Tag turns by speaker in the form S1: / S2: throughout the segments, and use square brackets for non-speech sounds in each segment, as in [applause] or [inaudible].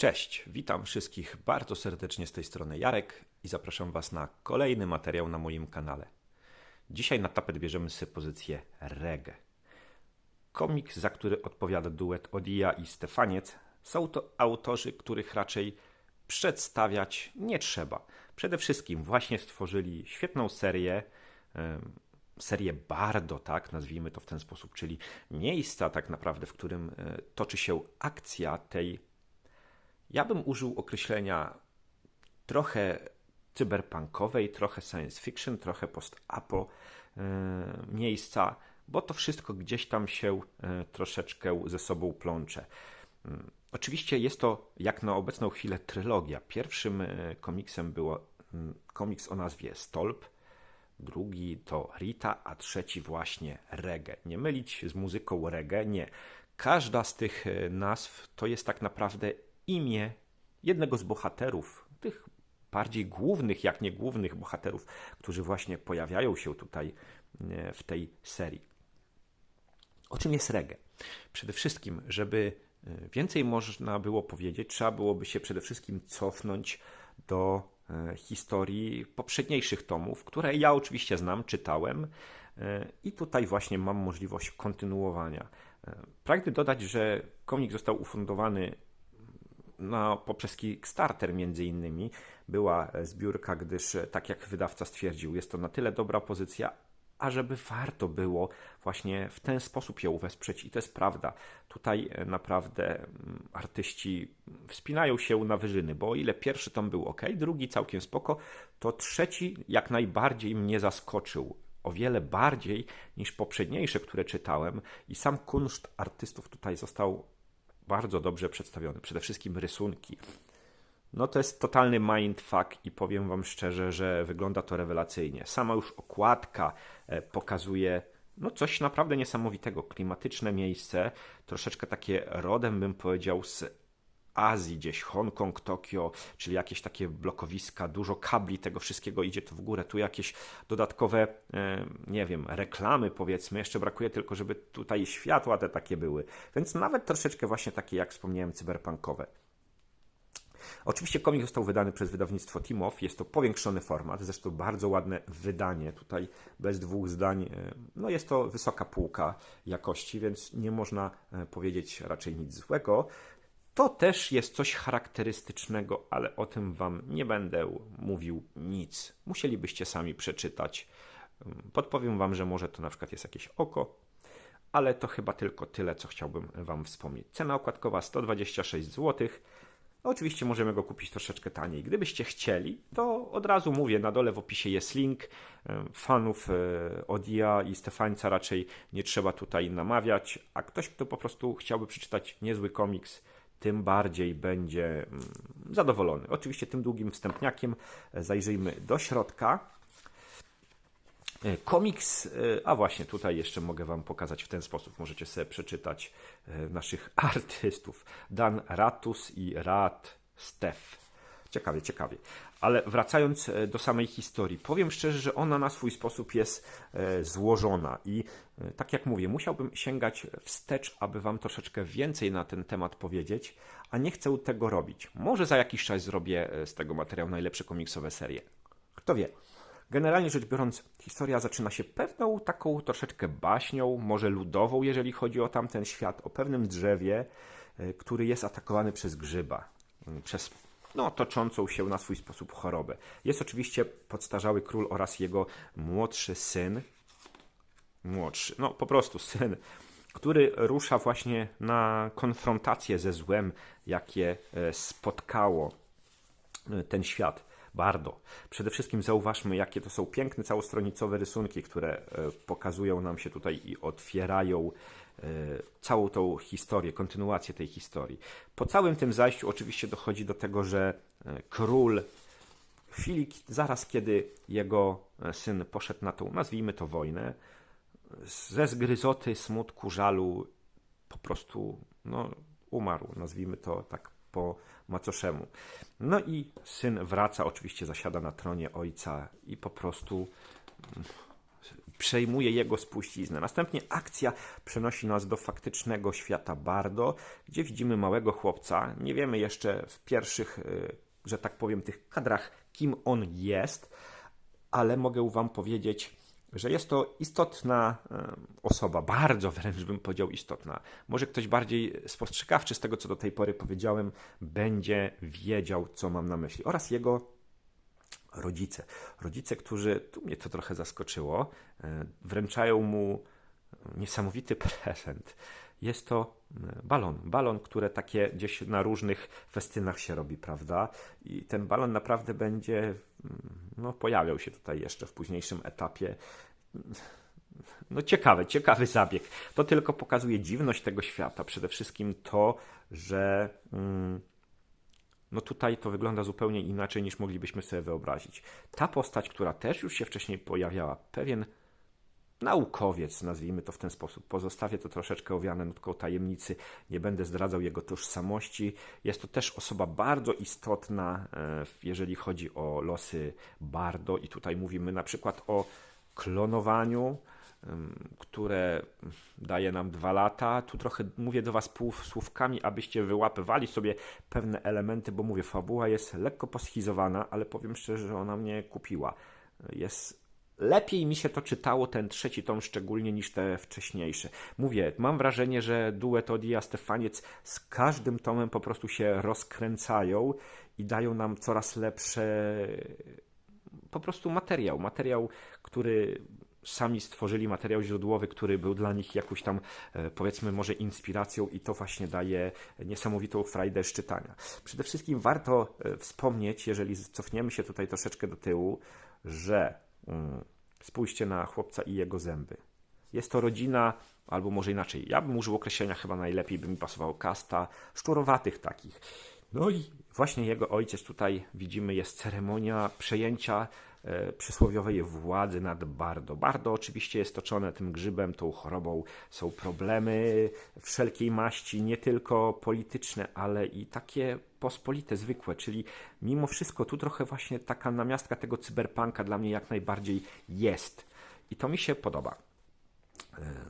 S1: Cześć, witam wszystkich bardzo serdecznie z tej strony Jarek i zapraszam Was na kolejny materiał na moim kanale. Dzisiaj na tapet bierzemy sobie pozycję reggae. Komiks, za który odpowiada duet Odia i Stefaniec, są to autorzy, których raczej przedstawiać nie trzeba. Przede wszystkim właśnie stworzyli świetną serię, serię Bardo, tak, nazwijmy to w ten sposób, czyli miejsca tak naprawdę, w którym e, toczy się akcja tej ja bym użył określenia trochę cyberpunkowej, trochę science fiction, trochę post-apo e, miejsca, bo to wszystko gdzieś tam się e, troszeczkę ze sobą plącze. Mm, oczywiście jest to jak na obecną chwilę trylogia. Pierwszym e, komiksem było mm, komiks o nazwie Stolp, drugi to Rita, a trzeci właśnie Reggae. Nie mylić z muzyką reggae, nie. Każda z tych nazw to jest tak naprawdę imię jednego z bohaterów, tych bardziej głównych, jak nie głównych bohaterów, którzy właśnie pojawiają się tutaj e, w tej serii. O czym jest reggae? Przede wszystkim, żeby e, więcej można było powiedzieć, trzeba byłoby się przede wszystkim cofnąć do e, historii poprzedniejszych tomów, które ja oczywiście znam, czytałem i tutaj właśnie mam możliwość kontynuowania. Pragnę dodać, że komik został ufundowany no, poprzez Kickstarter między innymi była zbiórka, gdyż tak jak wydawca stwierdził, jest to na tyle dobra pozycja, ażeby warto było właśnie w ten sposób ją wesprzeć. I to jest prawda. Tutaj naprawdę mm, artyści wspinają się na wyżyny, bo o ile pierwszy tom był ok, drugi całkiem spoko, to trzeci jak najbardziej mnie zaskoczył. O wiele bardziej niż poprzedniejsze, które czytałem, i sam kunszt artystów tutaj został bardzo dobrze przedstawiony. Przede wszystkim rysunki. No to jest totalny mindfuck i powiem Wam szczerze, że wygląda to rewelacyjnie. Sama już okładka e, pokazuje no coś naprawdę niesamowitego. Klimatyczne miejsce, troszeczkę takie rodem bym powiedział z Azji, gdzieś Hongkong, Tokio, czyli jakieś takie blokowiska, dużo kabli, tego wszystkiego idzie to w górę. Tu jakieś dodatkowe, e, nie wiem, reklamy powiedzmy. Jeszcze brakuje tylko, żeby tutaj światła te takie były. Więc nawet troszeczkę właśnie takie, jak wspomniałem, cyberpunkowe. Oczywiście komik został wydany przez wydawnictwo Timow. Jest to powiększony format, zresztą bardzo ładne wydanie. Tutaj bez dwóch zdań. E, no jest to wysoka półka jakości, więc nie można e, powiedzieć raczej nic złego. To też jest coś charakterystycznego, ale o tym Wam nie będę mówił nic. Musielibyście sami przeczytać. Podpowiem Wam, że może to na przykład jest jakieś oko, ale to chyba tylko tyle, co chciałbym Wam wspomnieć. Cena okładkowa 126 zł. No, oczywiście możemy go kupić troszeczkę taniej. Gdybyście chcieli, to od razu mówię, na dole w opisie jest link. Fanów e, Odia i Stefańca raczej nie trzeba tutaj namawiać, a ktoś, kto po prostu chciałby przeczytać niezły komiks, tym bardziej będzie mm, zadowolony. Oczywiście tym długim wstępniakiem e, zajrzyjmy do środka. E, komiks, e, a właśnie tutaj jeszcze mogę Wam pokazać w ten sposób. Możecie sobie przeczytać naszych [laughs] artystów. Dan Ratus i Rat Stef. Ciekawie, ciekawie. Ale wracając e, do samej historii, powiem szczerze, że ona na swój sposób jest e, złożona i e, tak jak mówię, musiałbym sięgać wstecz, aby Wam troszeczkę więcej na ten temat powiedzieć, a nie chcę tego robić. Może za jakiś czas zrobię z tego materiału najlepsze komiksowe serie. Kto wie. Generalnie rzecz biorąc, historia zaczyna się pewną taką troszeczkę baśnią, może ludową, jeżeli chodzi o tamten świat, o pewnym drzewie, który jest atakowany przez grzyba, przez no, toczącą się na swój sposób chorobę. Jest oczywiście podstarzały król oraz jego młodszy syn, młodszy, no po prostu syn, który rusza właśnie na konfrontację ze złem, jakie e, spotkało e, ten świat. Bardo. Przede wszystkim zauważmy, jakie to są piękne całostronicowe rysunki, które e, pokazują nam się tutaj i otwierają całą tą historię, kontynuację tej historii. Po całym tym zajściu oczywiście dochodzi do tego, że e, król w chwili, zaraz kiedy jego e, syn poszedł na tą, nazwijmy to wojnę, ze zgryzoty, smutku, żalu po prostu no, umarł, nazwijmy to tak po macoszemu. No i syn wraca, oczywiście zasiada na tronie ojca i po prostu przejmuje jego spuściznę. Następnie akcja przenosi nas do faktycznego świata Bardo, gdzie widzimy małego chłopca. Nie wiemy jeszcze w pierwszych, y, że tak powiem, tych kadrach, kim on jest, ale mogę Wam powiedzieć, że jest to istotna osoba, bardzo wręcz bym powiedział istotna. Może ktoś bardziej spostrzegawczy z tego, co do tej pory powiedziałem, będzie wiedział, co mam na myśli, oraz jego rodzice. Rodzice, którzy, tu mnie to trochę zaskoczyło, e, wręczają mu niesamowity prezent. Jest to e, balon. Balon, które takie gdzieś na różnych festynach się robi, prawda? I ten balon naprawdę będzie, mm, no, pojawiał się tutaj jeszcze w późniejszym etapie. No ciekawy, ciekawy zabieg. To tylko pokazuje dziwność tego świata. Przede wszystkim to, że mm, no tutaj to wygląda zupełnie inaczej niż moglibyśmy sobie wyobrazić. Ta postać, która też już się wcześniej pojawiała, pewien naukowiec, nazwijmy to w ten sposób. Pozostawię to troszeczkę owiane nutką tajemnicy, nie będę zdradzał jego tożsamości. Jest to też osoba bardzo istotna, e, jeżeli chodzi o losy Bardo, i tutaj mówimy na przykład o klonowaniu, które daje nam dwa lata. Tu trochę mówię do Was półsłówkami, abyście wyłapywali sobie pewne elementy, bo mówię, fabuła jest lekko poschizowana, ale powiem szczerze, że ona mnie kupiła. Jest Lepiej mi się to czytało, ten trzeci tom szczególnie, niż te wcześniejsze. Mówię, mam wrażenie, że duet Odia Stefaniec z każdym tomem po prostu się rozkręcają i dają nam coraz lepsze po prostu materiał. Materiał, który sami stworzyli materiał źródłowy, który był dla nich jakąś tam, e, powiedzmy, może inspiracją i to właśnie daje niesamowitą frajdę z czytania. Przede wszystkim warto e, wspomnieć, jeżeli cofniemy się tutaj troszeczkę do tyłu, że mm, spójrzcie na chłopca i jego zęby. Jest to rodzina, albo może inaczej, ja bym użył określenia chyba najlepiej, by mi pasowało kasta, szczurowatych takich. No i właśnie jego ojciec tutaj widzimy, jest ceremonia przejęcia przysłowiowej władzy nad Bardo. Bardo oczywiście jest toczone tym grzybem, tą chorobą. Są problemy wszelkiej maści, nie tylko polityczne, ale i takie pospolite, zwykłe, czyli mimo wszystko tu trochę właśnie taka namiastka tego cyberpunka dla mnie jak najbardziej jest. I to mi się podoba.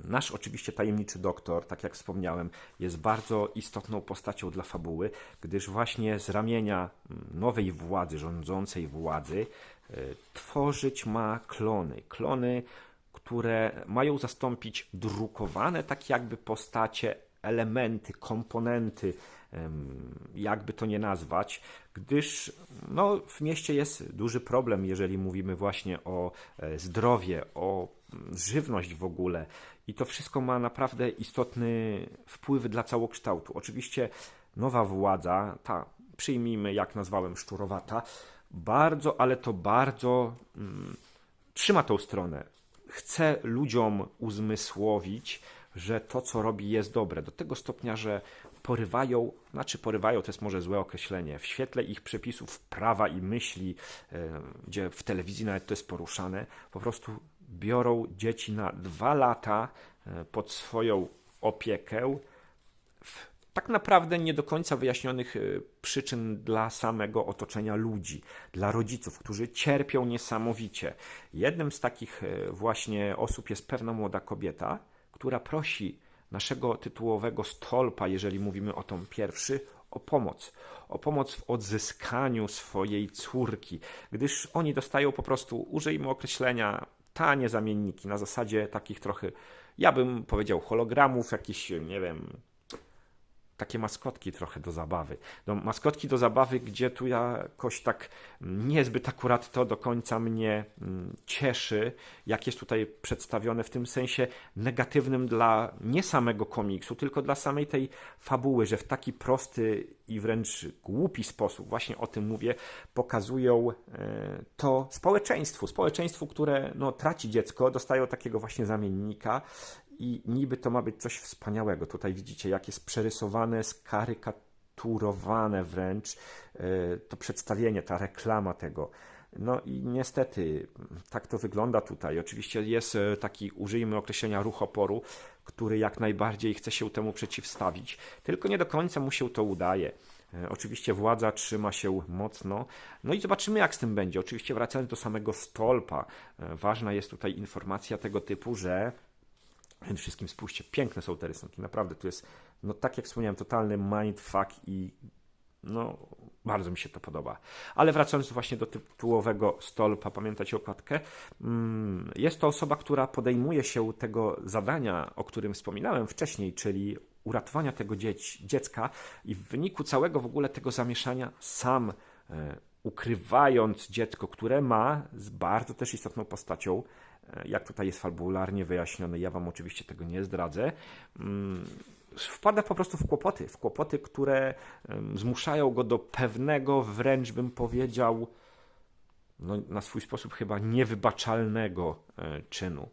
S1: Nasz oczywiście tajemniczy doktor, tak jak wspomniałem, jest bardzo istotną postacią dla fabuły, gdyż właśnie z ramienia nowej władzy, rządzącej władzy, e, tworzyć ma klony. Klony, które mają zastąpić drukowane tak jakby postacie, elementy, komponenty, jakby to nie nazwać, gdyż no, w mieście jest duży problem, jeżeli mówimy właśnie o e, zdrowie, o żywność w ogóle. I to wszystko ma naprawdę istotny wpływ dla całokształtu. Oczywiście nowa władza, ta przyjmijmy, jak nazwałem, szczurowata, bardzo, ale to bardzo mm, trzyma tą stronę. Chce ludziom uzmysłowić, że to, co robi, jest dobre. Do tego stopnia, że porywają, znaczy porywają to jest może złe określenie, w świetle ich przepisów prawa i myśli, e, gdzie w telewizji nawet to jest poruszane, po prostu biorą dzieci na dwa lata e, pod swoją opiekę w tak naprawdę nie do końca wyjaśnionych e, przyczyn dla samego otoczenia ludzi, dla rodziców, którzy cierpią niesamowicie. Jednym z takich właśnie osób jest pewna młoda kobieta, która prosi naszego tytułowego stolpa, jeżeli mówimy o tom pierwszy, o pomoc. O pomoc w odzyskaniu swojej córki, gdyż oni dostają po prostu, użyjmy określenia, tanie zamienniki na zasadzie takich trochę, ja bym powiedział, hologramów, jakichś, nie wiem, takie maskotki trochę do zabawy. No, maskotki do zabawy, gdzie tu jakoś tak niezbyt akurat to do końca mnie mm, cieszy, jak jest tutaj przedstawione w tym sensie negatywnym dla nie samego komiksu, tylko dla samej tej fabuły, że w taki prosty i wręcz głupi sposób, właśnie o tym mówię, pokazują e, to społeczeństwu. Społeczeństwu, które no, traci dziecko, dostają takiego właśnie zamiennika i niby to ma być coś wspaniałego. Tutaj widzicie, jak jest przerysowane, skarykaturowane wręcz e, to przedstawienie, ta reklama tego. No i niestety tak to wygląda tutaj. Oczywiście jest e, taki, użyjmy określenia ruch oporu, który jak najbardziej chce się temu przeciwstawić, tylko nie do końca mu się to udaje. E, Oczywiście władza trzyma się mocno. No i zobaczymy, jak z tym będzie. Oczywiście wracając do samego stolpa, ważna jest tutaj informacja tego typu, że Przede wszystkim spójrzcie, piękne są te rysunki, naprawdę tu jest, no tak jak wspomniałem, totalny mindfuck i no bardzo mi się to podoba. Ale wracając właśnie do tytułowego stolpa, pamiętacie okładkę? Mm, Jest to osoba, która podejmuje się tego zadania, o którym wspominałem wcześniej, czyli uratowania tego dzieci, dziecka i w wyniku całego w ogóle tego zamieszania sam e, ukrywając dziecko, które ma z bardzo też istotną postacią, jak tutaj jest fabularnie wyjaśnione, ja Wam oczywiście tego nie zdradzę, mm, wpada po prostu w kłopoty, w kłopoty, które zmuszają go do pewnego, wręcz bym powiedział, no, na swój sposób chyba niewybaczalnego e, czynu.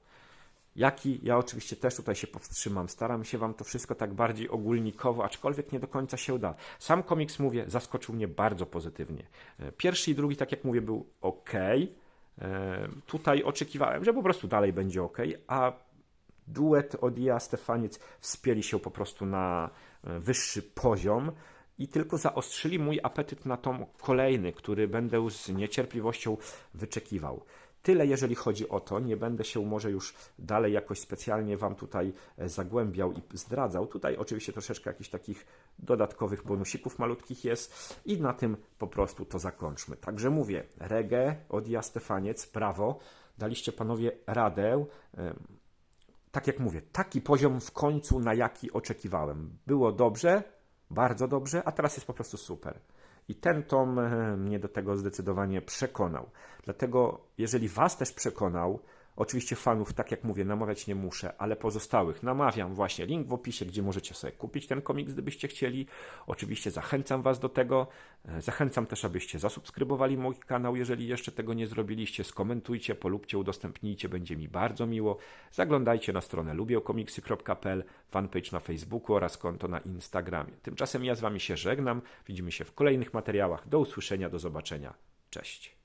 S1: Jaki ja oczywiście też tutaj się powstrzymam. Staram się Wam to wszystko tak bardziej ogólnikowo, aczkolwiek nie do końca się uda. Sam komiks, mówię, zaskoczył mnie bardzo pozytywnie. E, Pierwszy i drugi, tak jak mówię, był ok. Tutaj oczekiwałem, że po prostu dalej będzie ok, a duet Odia Stefaniec wspięli się po prostu na e, wyższy poziom i tylko zaostrzyli mój apetyt na tom kolejny, który będę z niecierpliwością wyczekiwał. Tyle, jeżeli chodzi o to. Nie będę się może już dalej jakoś specjalnie Wam tutaj e, zagłębiał i zdradzał. Tutaj oczywiście troszeczkę jakichś takich dodatkowych bonusików malutkich jest i na tym po prostu to zakończmy. Także mówię, reggae od Ja Stefaniec, brawo. Daliście panowie radę. Em, tak jak mówię, taki poziom w końcu, na jaki oczekiwałem. Było dobrze, bardzo dobrze, a teraz jest po prostu super. I ten tom e, mnie do tego zdecydowanie przekonał. Dlatego, jeżeli Was też przekonał, oczywiście fanów, tak jak mówię, namawiać nie muszę, ale pozostałych namawiam właśnie. Link w opisie, gdzie możecie sobie kupić ten komiks, gdybyście chcieli. Oczywiście zachęcam Was do tego. E, Zachęcam też, abyście zasubskrybowali mój kanał, jeżeli jeszcze tego nie zrobiliście. Skomentujcie, polubcie, udostępnijcie, będzie mi bardzo miło. Zaglądajcie na stronę lubiekomiksy.pl, fanpage na Facebooku oraz konto na Instagramie. Tymczasem ja z Wami się żegnam. Widzimy się w kolejnych materiałach. Do usłyszenia, do zobaczenia. Cześć.